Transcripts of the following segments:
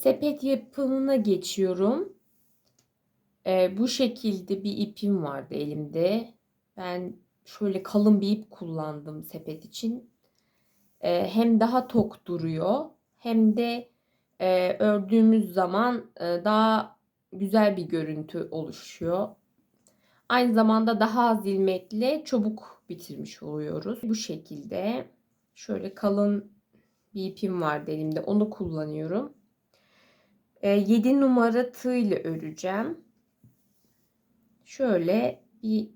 sepet yapımına geçiyorum. Ee, bu şekilde bir ipim vardı elimde. Ben şöyle kalın bir ip kullandım sepet için. Ee, hem daha tok duruyor hem de e, ördüğümüz zaman e, daha güzel bir görüntü oluşuyor. Aynı zamanda daha az ilmekle çabuk bitirmiş oluyoruz. Bu şekilde şöyle kalın bir ipim vardı elimde. Onu kullanıyorum. 7 e, numara tığ ile öreceğim. Şöyle bir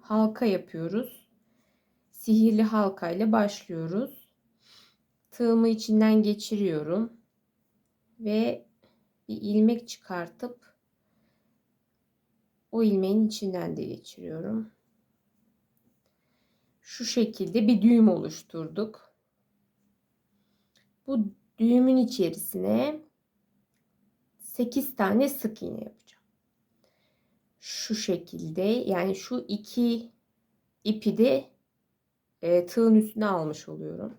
halka yapıyoruz. Sihirli halka ile başlıyoruz. Tığımı içinden geçiriyorum ve bir ilmek çıkartıp o ilmeğin içinden de geçiriyorum. Şu şekilde bir düğüm oluşturduk. Bu düğümün içerisine 8 tane sık iğne yapacağım. Şu şekilde yani şu iki ipi de e, tığın üstüne almış oluyorum.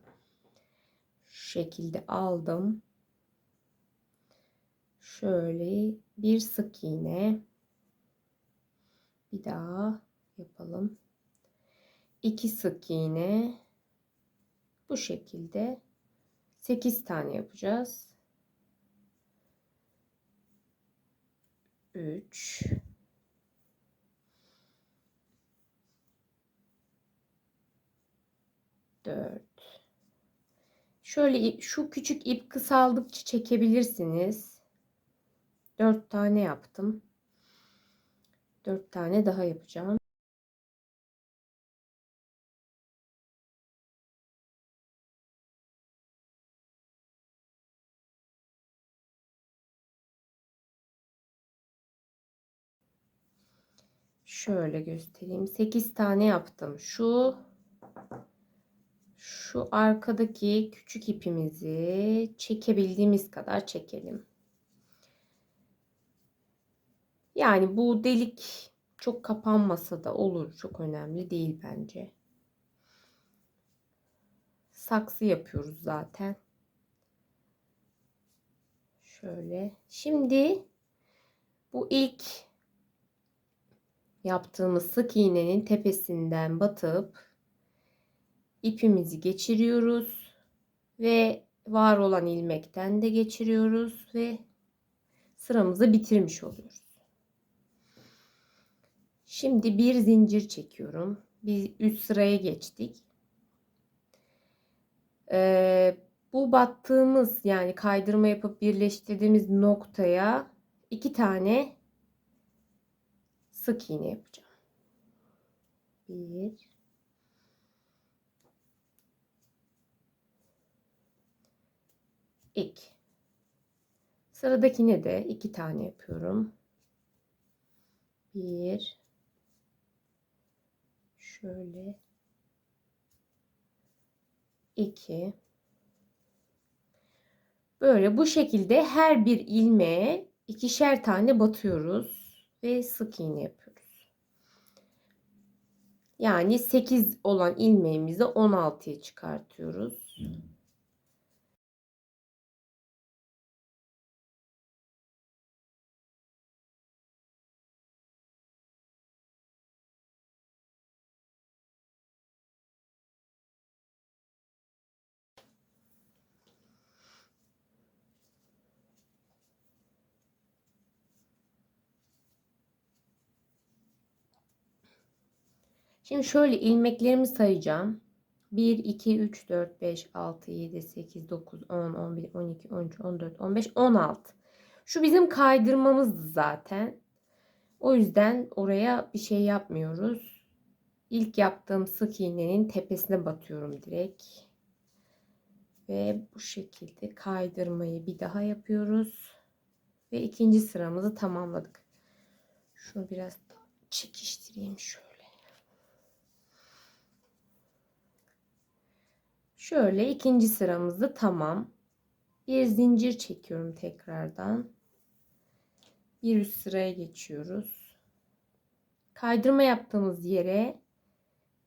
Şu şekilde aldım. Şöyle bir sık iğne. Bir daha yapalım. İki sık iğne. Bu şekilde 8 tane yapacağız. 3 4 Şöyle şu küçük ip kısaldıkça çekebilirsiniz. 4 tane yaptım. 4 tane daha yapacağım. Şöyle göstereyim. 8 tane yaptım. Şu şu arkadaki küçük ipimizi çekebildiğimiz kadar çekelim. Yani bu delik çok kapanmasa da olur. Çok önemli değil bence. Saksı yapıyoruz zaten. Şöyle. Şimdi bu ilk yaptığımız sık iğnenin tepesinden batıp ipimizi geçiriyoruz ve var olan ilmekten de geçiriyoruz ve sıramızı bitirmiş oluyoruz. Şimdi bir zincir çekiyorum. Bir üst sıraya geçtik. Ee, bu battığımız yani kaydırma yapıp birleştirdiğimiz noktaya iki tane sık iğne yapacağım. Bir iki. Sıradakine de iki tane yapıyorum. Bir şöyle iki böyle bu şekilde her bir ilmeğe ikişer tane batıyoruz ve sık iğne yapıyoruz. Yani 8 olan ilmeğimizi 16'ya çıkartıyoruz. Şimdi şöyle ilmeklerimi sayacağım. 1, 2, 3, 4, 5, 6, 7, 8, 9, 10, 11, 12, 13, 14, 15, 16. Şu bizim kaydırmamızdı zaten. O yüzden oraya bir şey yapmıyoruz. İlk yaptığım sık iğnenin tepesine batıyorum direkt. Ve bu şekilde kaydırmayı bir daha yapıyoruz. Ve ikinci sıramızı tamamladık. Şunu biraz çekiştireyim şöyle. Şöyle ikinci sıramızda tamam. Bir zincir çekiyorum tekrardan. Bir üst sıraya geçiyoruz. Kaydırma yaptığımız yere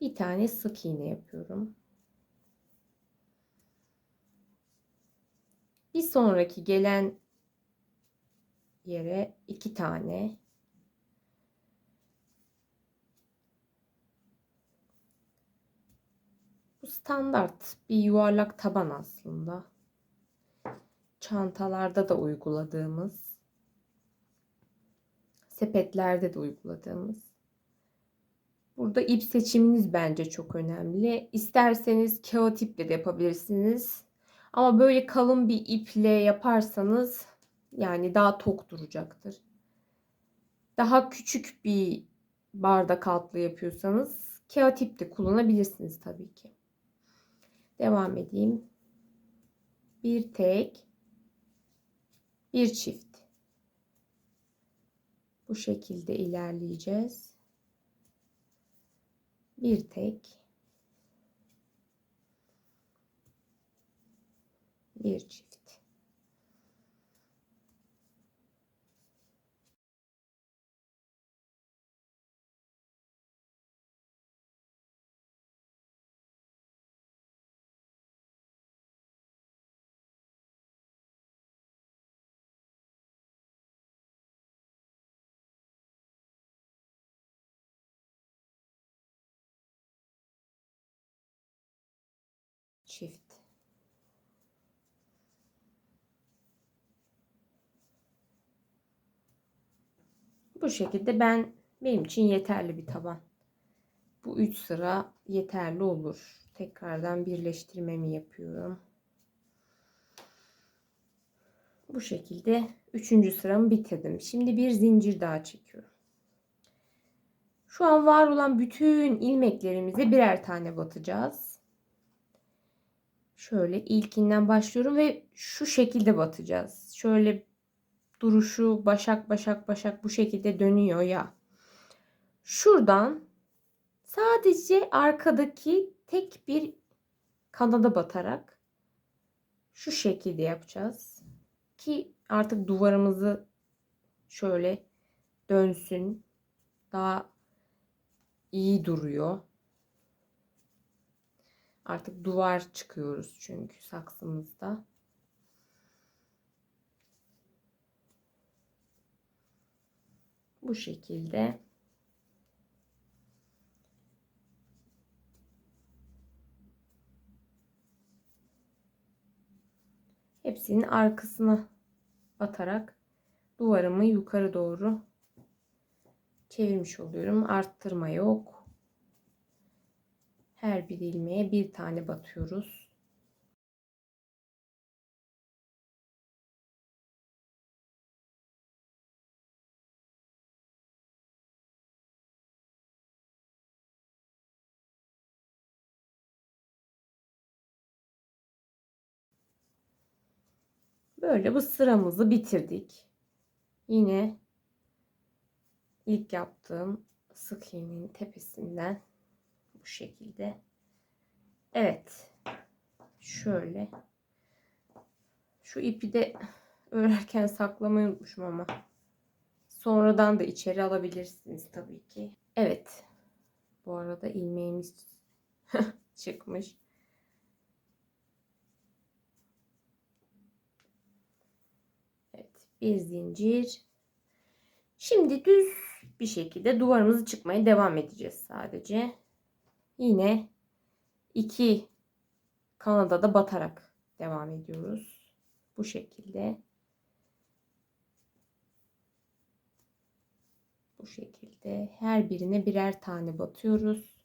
bir tane sık iğne yapıyorum. Bir sonraki gelen yere iki tane Standart bir yuvarlak taban aslında. Çantalarda da uyguladığımız, sepetlerde de uyguladığımız. Burada ip seçiminiz bence çok önemli. İsterseniz kağıt iple de yapabilirsiniz. Ama böyle kalın bir iple yaparsanız yani daha tok duracaktır. Daha küçük bir bardak altlı yapıyorsanız kağıt ip de kullanabilirsiniz tabii ki. Devam edeyim. Bir tek, bir çift. Bu şekilde ilerleyeceğiz. Bir tek, bir çift. Çift. Bu şekilde ben benim için yeterli bir taban. Bu 3 sıra yeterli olur. Tekrardan birleştirmemi yapıyorum. Bu şekilde 3. sıramı bitirdim. Şimdi bir zincir daha çekiyorum. Şu an var olan bütün ilmeklerimize birer tane batacağız. Şöyle ilkinden başlıyorum ve şu şekilde batacağız. Şöyle duruşu başak başak başak bu şekilde dönüyor ya. Şuradan sadece arkadaki tek bir kanada batarak şu şekilde yapacağız. Ki artık duvarımızı şöyle dönsün. Daha iyi duruyor. Artık duvar çıkıyoruz çünkü saksımızda. Bu şekilde. Hepsinin arkasına batarak duvarımı yukarı doğru çevirmiş oluyorum. Arttırma yok. Her bir ilmeğe bir tane batıyoruz. Böyle bu sıramızı bitirdik. Yine ilk yaptığım sık iğnenin tepesinden bu şekilde. Evet. Şöyle. Şu ipi de örerken saklamayı unutmuşum ama. Sonradan da içeri alabilirsiniz tabii ki. Evet. Bu arada ilmeğimiz çıkmış. Evet. Bir zincir. Şimdi düz bir şekilde duvarımızı çıkmaya devam edeceğiz sadece yine iki kanada da batarak devam ediyoruz. Bu şekilde. Bu şekilde her birine birer tane batıyoruz.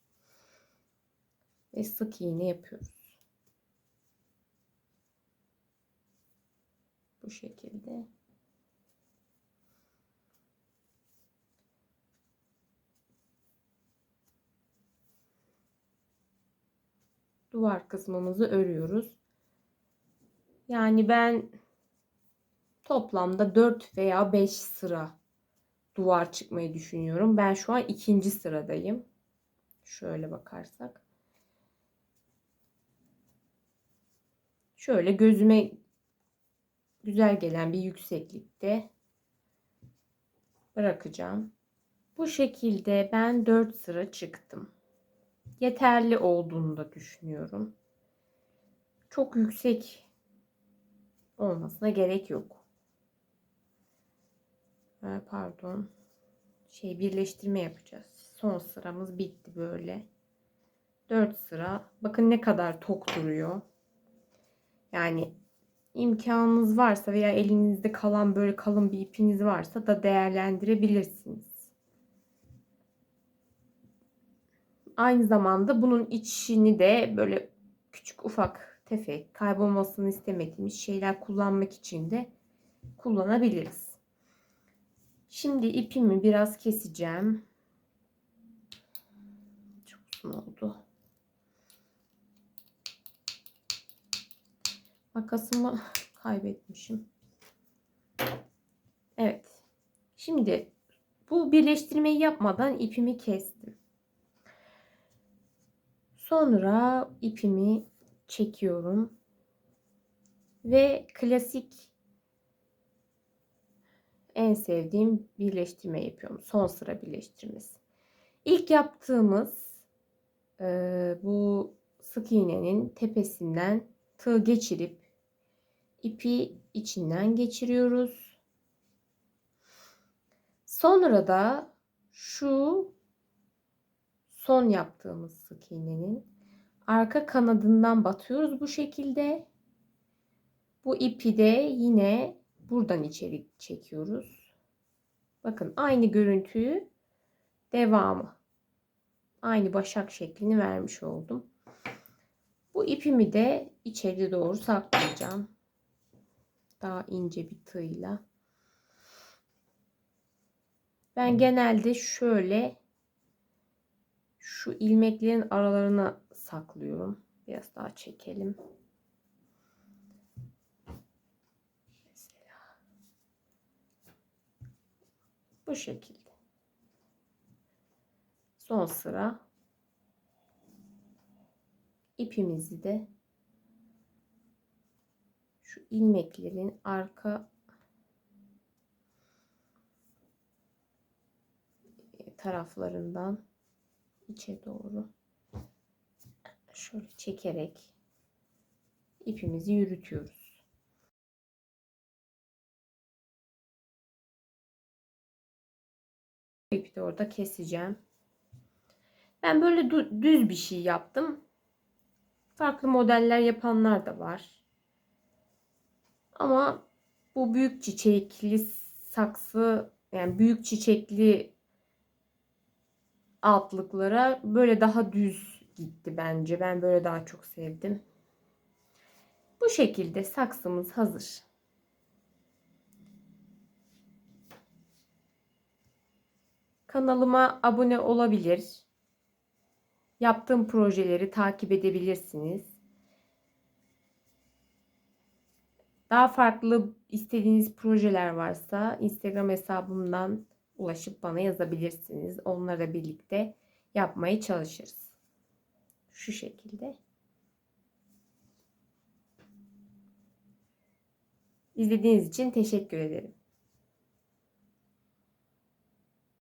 Ve sık iğne yapıyoruz. Bu şekilde. Duvar kısmımızı örüyoruz. Yani ben toplamda 4 veya 5 sıra duvar çıkmayı düşünüyorum. Ben şu an ikinci sıradayım. Şöyle bakarsak. Şöyle gözüme güzel gelen bir yükseklikte bırakacağım. Bu şekilde ben 4 sıra çıktım yeterli olduğunu da düşünüyorum. Çok yüksek olmasına gerek yok. pardon şey birleştirme yapacağız. Son sıramız bitti böyle. 4 sıra. Bakın ne kadar tok duruyor. Yani imkanınız varsa veya elinizde kalan böyle kalın bir ipiniz varsa da değerlendirebilirsiniz. Aynı zamanda bunun içini de böyle küçük ufak tefek kaybolmasını istemediğimiz şeyler kullanmak için de kullanabiliriz. Şimdi ipimi biraz keseceğim. Çok uzun oldu. Makasımı kaybetmişim. Evet. Şimdi bu birleştirmeyi yapmadan ipimi kestim. Sonra ipimi çekiyorum. Ve klasik en sevdiğim birleştirme yapıyorum. Son sıra birleştirmesi. İlk yaptığımız e, bu sık iğnenin tepesinden tığ geçirip ipi içinden geçiriyoruz. Sonra da şu son yaptığımız sık iğnenin arka kanadından batıyoruz bu şekilde. Bu ipi de yine buradan içeri çekiyoruz. Bakın aynı görüntüyü devamı. Aynı başak şeklini vermiş oldum. Bu ipimi de içeri doğru saklayacağım. Daha ince bir tığla. Ben genelde şöyle şu ilmeklerin aralarına saklıyorum. Biraz daha çekelim. Mesela bu şekilde. Son sıra ipimizi de şu ilmeklerin arka taraflarından içe doğru şöyle çekerek ipimizi yürütüyoruz. İpi de orada keseceğim. Ben böyle düz bir şey yaptım. Farklı modeller yapanlar da var. Ama bu büyük çiçekli saksı yani büyük çiçekli altlıklara böyle daha düz gitti bence. Ben böyle daha çok sevdim. Bu şekilde saksımız hazır. Kanalıma abone olabilir. Yaptığım projeleri takip edebilirsiniz. Daha farklı istediğiniz projeler varsa Instagram hesabımdan ulaşıp bana yazabilirsiniz. Onlara birlikte yapmaya çalışırız. Şu şekilde. İzlediğiniz için teşekkür ederim.